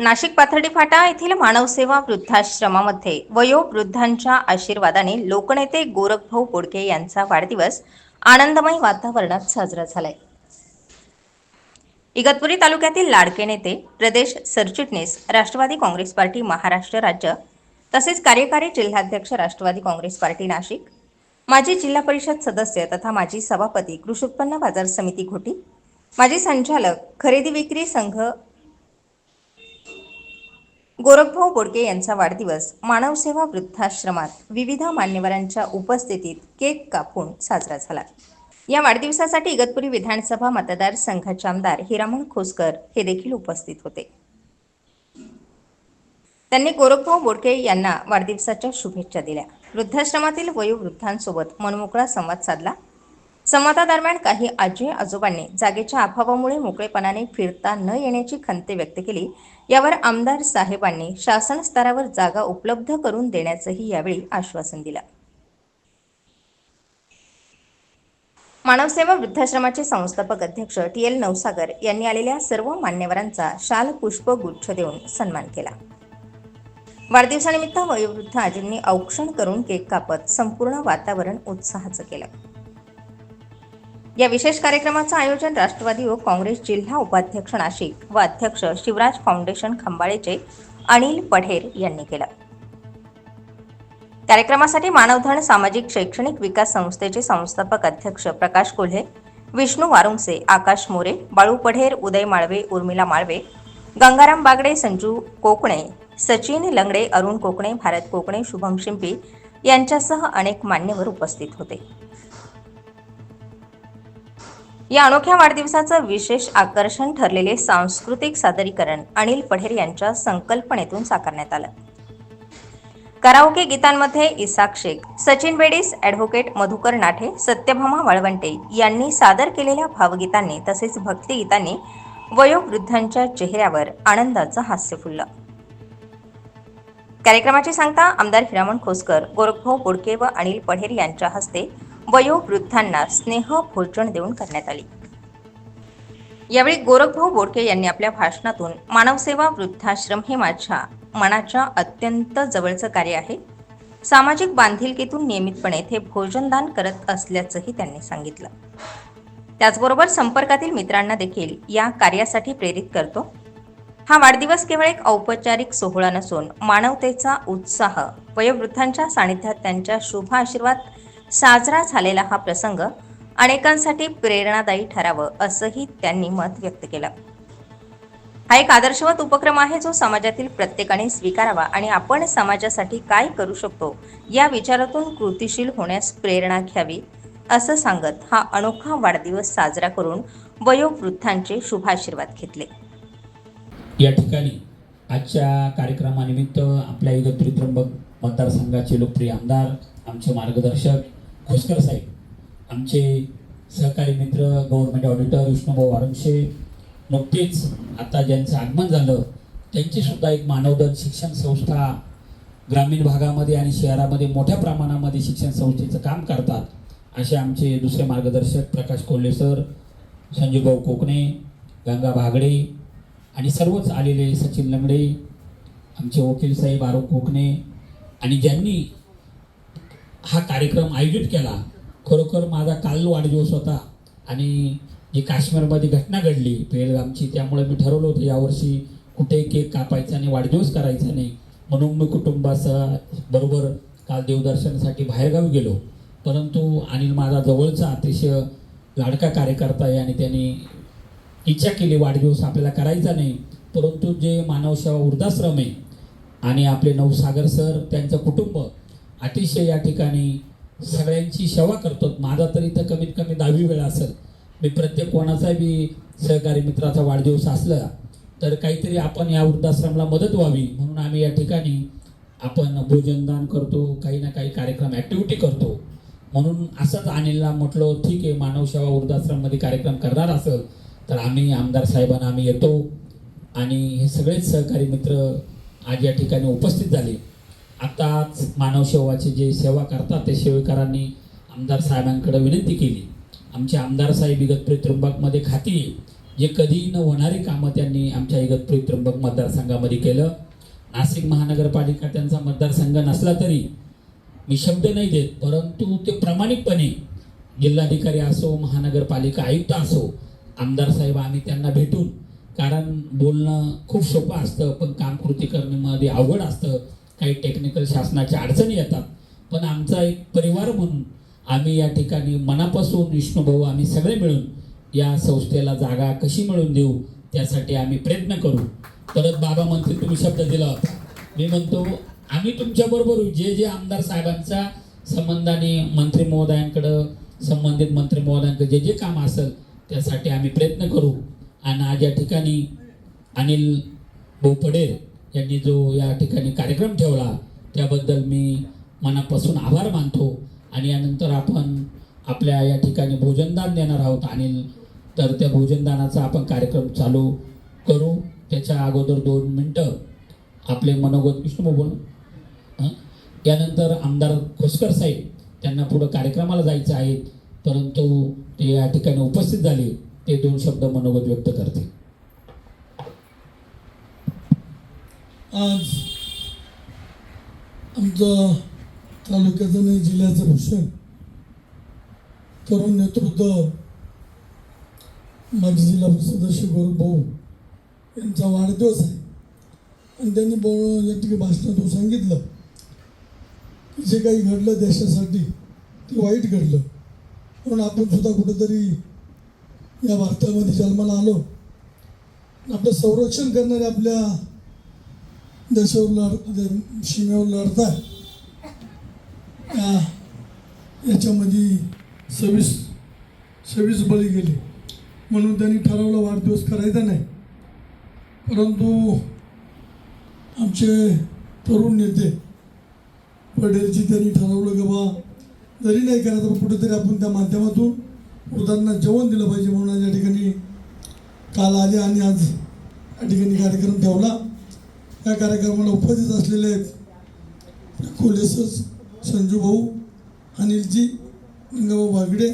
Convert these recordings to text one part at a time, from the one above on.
नाशिक पाथर्डी फाटा येथील मानवसेवा वृद्धाश्रमामध्ये वयोवृद्धांच्या आशीर्वादाने लोकनेते गोरखभाऊ बोडके यांचा वाढदिवस आनंदमय वातावरणात साजरा झालाय. इगतपुरी तालुक्यातील लाडके नेते प्रदेश सरचिटणीस राष्ट्रवादी काँग्रेस पार्टी महाराष्ट्र राज्य तसेच कार्यकारी जिल्हाध्यक्ष राष्ट्रवादी काँग्रेस पार्टी नाशिक माजी जिल्हा परिषद सदस्य तथा माजी सभापती कृषी उत्पन्न बाजार समिती घोटी माजी संचालक खरेदी विक्री संघ गोरखभाऊ बोडके यांचा वाढदिवस मानवसेवा वृद्धाश्रमात विविध मान्यवरांच्या उपस्थितीत केक कापून साजरा झाला. या वाढदिवसासाठी इगतपुरी विधानसभा मतदारसंघाचे आमदार हिरामण खोसकर हे देखील उपस्थित होते. त्यांनी गोरखभाऊ बोडके यांना वाढदिवसाच्या शुभेच्छा दिल्या. वृद्धाश्रमातील वयोवृद्धांसोबत मनमोकळा संवाद साधला. संवादादरम्यान काही आजी आजोबांनी जागेच्या अभावामुळे मोकळेपणाने फिरता न येण्याची खंत व्यक्त केली. यावर आमदार साहेबांनी शासन स्तरावर जागा उपलब्ध करून देण्याचंही यावेळी आश्वासन दिलं. मानवसेवा वृद्धाश्रमाचे संस्थापक अध्यक्ष टी एल नवसागर यांनी आलेल्या सर्व मान्यवरांचा शाल पुष्प गुच्छ देऊन सन्मान केला. वाढदिवसानिमित्त वयोवृद्ध आजींनी औक्षण करून केक कापत संपूर्ण वातावरण उत्साहाचं केलं. या विशेष कार्यक्रमाचं आयोजन राष्ट्रवादी व काँग्रेस जिल्हा उपाध्यक्ष नाशिक व अध्यक्ष शिवराज फाउंडेशन खंबाळेचे अनिल पढेर यांनी केलं. कार्यक्रमासाठी मानवधन सामाजिक शैक्षणिक विकास संस्थेचे संस्थापक अध्यक्ष प्रकाश कोल्हे विष्णू वारुंगसे आकाश मोरे बाळू पढेर उदय माळवे उर्मिला माळवे गंगाराम बागडे संजू कोकणे सचिन लंगडे अरुण कोकणे भारत कोकणे शुभम शिंपी यांच्यासह अनेक मान्यवर उपस्थित होते. या अनोख्या वाढदिवसाचं विशेष आकर्षण ठरलेले सांस्कृतिक सादरीकरण अनिल पढेर यांच्या संकल्पनेतून साकारण्यात आलं. कराओके गीतांमध्ये इसाक शेख सचिन बेडीस ॲडव्होकेट मधुकर नाठे सत्यभामा वाळवंटे यांनी सादर केलेल्या भावगीतांनी तसेच भक्तिगीतांनी वयोवृद्धांच्या चेहऱ्यावर आनंदाचं हास्य फुललं. कार्यक्रमाची सांगता आमदार हिरामण खोसकर गोरखभाऊ बोडके व अनिल पढेर यांच्या हस्ते वयोवृद्धांना स्नेह भोजन देऊन करण्यात आली. यावेळी गोरखभाऊ बोडके यांनी आपल्या भाषणातून मानवसेवा वृद्धाश्रम हे माझ्या मनाच्या अत्यंत जवळचं कार्य आहे. सामाजिक बांधिलकीतून नियमितपणे ते भोजनदान करत असल्याचंही त्यांनी सांगितलं. त्याचबरोबर संपर्कातील मित्रांना देखील या कार्यासाठी प्रेरित करतो. हा वाढदिवस केवळ एक औपचारिक सोहळा नसून मानवतेचा उत्साह वयोवृद्धांच्या सानिध्यात त्यांच्या शुभ आशीर्वाद साजरा झालेला हा प्रसंग अनेकांसाठी प्रेरणादायी ठरावं असंही त्यांनी मत व्यक्त केलं. हा एक आदर्शवत उपक्रम आहे जो समाजातील प्रत्येकाने स्वीकारावा आणि आपण समाजासाठी काय करू शकतो या विचारातून कृतिशील होण्यास प्रेरणा घ्यावी असं सांगत हा अनोखा वाढदिवस साजरा करून वयोवृद्धांचे शुभाशीर्वाद घेतले. या ठिकाणी आजच्या कार्यक्रमानिमित्त आपल्या इगतपुरी त्र्यंबक मतदारसंघाचे लोकप्रिय आमदार आमचे मार्गदर्शक खोसकर साहेब आमचे सहकारी मित्र गव्हर्नमेंट ऑडिटर विष्णुभाऊ वारंशे नुकतेच आता ज्यांचं आगमन झालं त्यांचीसुद्धा एक मानवदन शिक्षण संस्था ग्रामीण भागामध्ये आणि शहरामध्ये मोठ्या प्रमाणामध्ये शिक्षण संस्थेचं काम करतात असे आमचे दुसरे मार्गदर्शक प्रकाश कोल्हे सर संजूभाऊ कोकणे गंगा भागडे आणि सर्वच आलेले सचिन लंगडे आमचे वकील साहेब आरोप कोकणे आणि ज्यांनी हा कार्यक्रम आयोजित केला. खरोखर माझा काल वाढदिवस होता आणि जी काश्मीरमध्ये घटना घडली पेलगामची त्यामुळे मी ठरवलं होतं यावर्षी कुठे केक कापायचा आणि वाढदिवस करायचा नाही. म्हणून मी कुटुंबासह बरोबर काल देवदर्शनासाठी बाहेरगावी गेलो. परंतु अनिल माझा जवळचा अतिशय लाडका कार्यकर्ता आहे आणि त्यांनी इच्छा केली वाढदिवस आपल्याला करायचा नाही. परंतु जे मानवसेवा वृद्धाश्रम आहे आणि आपले नवसागर सर त्यांचं कुटुंब अतिशय या ठिकाणी सगळ्यांची सेवा करतो. माझा तरी तर कमीत कमी दहावी वेळा असेल. मी प्रत्येक कोणाचा बी सहकारी मित्राचा वाढदिवस असला तर काहीतरी आपण या वृद्धाश्रमला मदत व्हावी. म्हणून आम्ही या ठिकाणी आपण भोजनदान करतो काही ना काही कार्यक्रम ॲक्टिव्हिटी करतो. म्हणून असंच अनिलला म्हटलं ठीक आहे मानवसेवा वृद्धाश्रममध्ये कार्यक्रम करणार असेल तर आम्ही आमदार साहेबांना आम्ही येतो. आणि हे सगळेच सहकारी मित्र आज या ठिकाणी उपस्थित झाले. आताच मानवसेवाची जे सेवा करतात ते सेवेकरांनी आमदार साहेबांकडे विनंती केली. आमचे आमदार साहेब इगतपुरी त्र्यंबकमध्ये खाती जे कधी न होणारी कामं त्यांनी आमच्या इगतपुरी त्र्यंबक मतदारसंघामध्ये केलं. नाशिक महानगरपालिका त्यांचा मतदारसंघ नसला तरी मी शब्द नाही देत परंतु ते प्रामाणिकपणे जिल्हाधिकारी असो महानगरपालिका आयुक्त असो आमदार साहेब आम्ही त्यांना भेटून कारण बोलणं खूप सोपं असतं पण काम कृती करण्यामध्ये अवघड असतं. काही टेक्निकल शासनाच्या अडचणी येतात. पण आमचा एक परिवार म्हणून आम्ही या ठिकाणी मनापासून विष्णूभाऊ आम्ही सगळे मिळून या संस्थेला जागा कशी मिळवून देऊ त्यासाठी आम्ही प्रयत्न करू. परत बाबा मंत्री तुम्ही शब्द दिला होता. मी म्हणतो आम्ही तुमच्याबरोबर जे जे आमदार साहेबांच्या संबंधाने मंत्री महोदयांकडं संबंधित मंत्री महोदयांकडे जे जे काम असेल त्यासाठी आम्ही प्रयत्न करू. आणि आज या ठिकाणी अनिल भाऊ पडेल यांनी जो या ठिकाणी कार्यक्रम ठेवला त्याबद्दल मी मनापासून आभार मानतो. आणि यानंतर आपण आपल्या या ठिकाणी भोजनदान देणार आहोत अनिल. तर त्या भोजनदानाचा आपण कार्यक्रम चालू करू. त्याच्या अगोदर दोन मिनटं आपले मनोगत विष्णू बोल. त्यानंतर यानंतर आमदार खोसकर साहेब त्यांना पुढं कार्यक्रमाला जायचं आहे. परंतु ते या ठिकाणी उपस्थित झाले ते दोन शब्द मनोगत व्यक्त करतील. आज आमचं तालुक्याचं नाही जिल्ह्याचं भूषण तरुण नेतृत्व माजी जिल्हा सदस्य गौरव भाऊ यांचा वाढदिवस आहे. आणि त्यांनी बोल या ठिकाणी भाषणातून सांगितलं की जे काही घडलं देशासाठी ते वाईट घडलं. म्हणून आपण सुद्धा कुठेतरी या भारतामध्ये जन्माला आलो. आपलं संरक्षण करणारे आपल्या देशावर लढ दे- सीमेवर लढताय या याच्यामध्ये सव्वीस सव्वीस बळी गेले. म्हणून त्यांनी ठरवलं वाढदिवस करायचा नाही. परंतु आमचे तरुण नेते पटेलजी त्यांनी ठरवलं की बा जरी नाही करायचं पण कुठेतरी आपण त्या माध्यमातून वृद्धांना जेवण दिलं पाहिजे म्हणून या ठिकाणी काल आले आणि आज या ठिकाणी कार्यक्रम ठेवला. या कार्यक्रमाला उपस्थित असलेले आहेत खोलेस संजू भाऊ अनिलजी गंगाभाऊ बागडे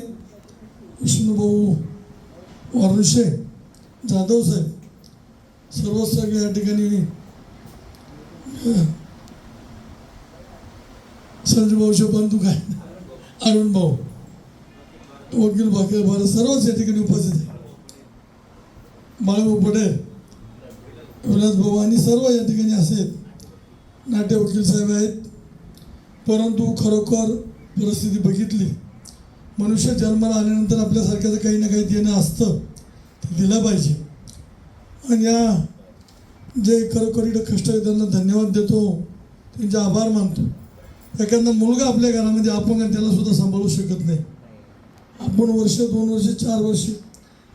विष्णूभाऊ वारुषे जाधव साहेब सर्व सगळे या ठिकाणी संजूभाऊ संजू काय? अरुण भाऊ वकील बाकी भारत सर्वच या ठिकाणी उपस्थित आहे बाळाभाऊ पटेल विलास भाऊ आणि सर्व या ठिकाणी असेल. नाट्य वकील साहेब आहेत. परंतु खरोखर परिस्थिती बघितली. मनुष्य जन्माला आल्यानंतर आपल्यासारख्याचं काही ना काही देणं असतं. ते दिलं पाहिजे. आणि या जे खरोखर इकडे कष्ट आहे त्यांना धन्यवाद देतो. त्यांचे आभार मानतो. एखादा मुलगा आपल्या घरामध्ये अपंग आहे, त्याला सुद्धा सांभाळू शकत नाही. आपण वर्ष दोन वर्ष चार वर्ष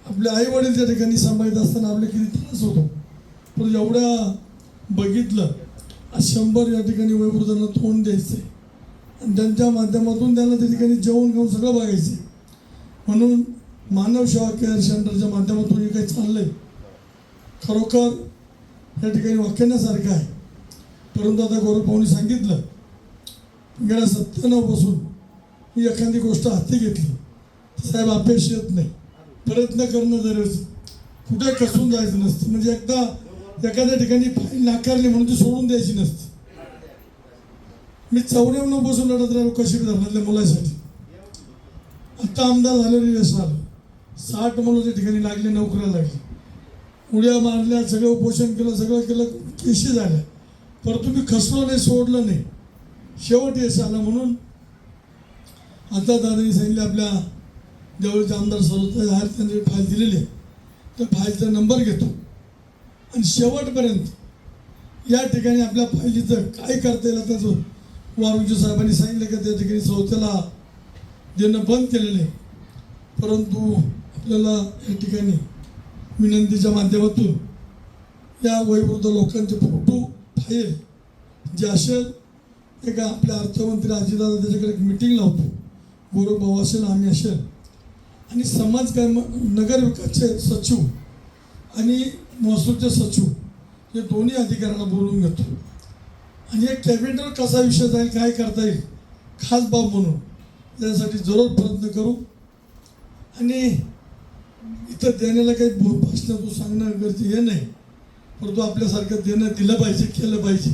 आपले आई वडील त्या ठिकाणी सांभाळत असताना आपले किती त्रास होतो. पण एवढ्या बघितलं आज शंभर या ठिकाणी वयोवृद्धांना तोंड द्यायचे आणि त्यांच्या माध्यमातून त्यांना त्या ठिकाणी जेवण घेऊन सगळं बघायचे म्हणून मानव सेवा केअर सेंटरच्या माध्यमातून हे काही चाललंय. खरोखर या ठिकाणी वाक्यण्यासारखं आहे. परंतु आता गौरव भाऊनी सांगितलं गेल्या सत्त्याण्णवपासून मी एखादी गोष्ट हाती घेतली. तर साहेब अपेक्ष येत नाही. प्रयत्न करणं जर कुठे कसून जायचं नसतं. म्हणजे एकदा एखाद्या ठिकाणी फाईल नाकारली म्हणून ती सोडून द्यायची नसते. मी चौऱ्याण्णव बसून लढत राहिलो कशी धरणातल्या मुलासाठी. आता आमदार झालेले यश आलं साठ मुलं त्या ठिकाणी लागले नोकऱ्या लागली. उड्या मारल्या सगळं उपोषण केलं सगळं केलं केशी झाल्या. परंतु मी खसलो नाही सोडलं नाही. शेवट यश आलं म्हणून आता दादानी सांगितले आपल्या जवळचे आमदार सर्वोत्तर आहेत त्यांनी फाईल दिलेली आहे. त्या फाईलचा नंबर घेतो. आणि शेवटपर्यंत या ठिकाणी आपल्या फायलीचं काय करता येईल त्याचं वारुजी साहेबांनी सांगितलं की त्या ठिकाणी संस्थेला देणं बंद केलेलं आहे परंतु आपल्याला या ठिकाणी विनंतीच्या माध्यमातून या वयोवृद्ध लोकांचे फोटो फाईल जे असेल एका आपल्या अर्थमंत्री अजितदादा त्याच्याकडे एक मिटिंग लावतो गौरव भाऊ असेल आम्ही असेल आणि समाज काय नगर सचिव आणि महसूलचे सचिव हे दोन्ही अधिकाऱ्यांना बोलवून घेतो. आणि हे कॅबिनेटवर कसा विषय जाईल काय करता येईल खास बाब म्हणून यासाठी जरूर प्रयत्न करू. आणि इथं देण्याला काही बोल भाषण सांगणं गरजे हे नाही परंतु आपल्यासारखं देणं दिलं पाहिजे केलं पाहिजे.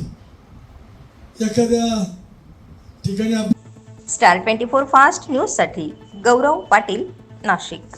एखाद्या ठिकाणी आप स्टार ट्वेंटी फोर फास्ट न्यूजसाठी गौरव पाटील नाशिक.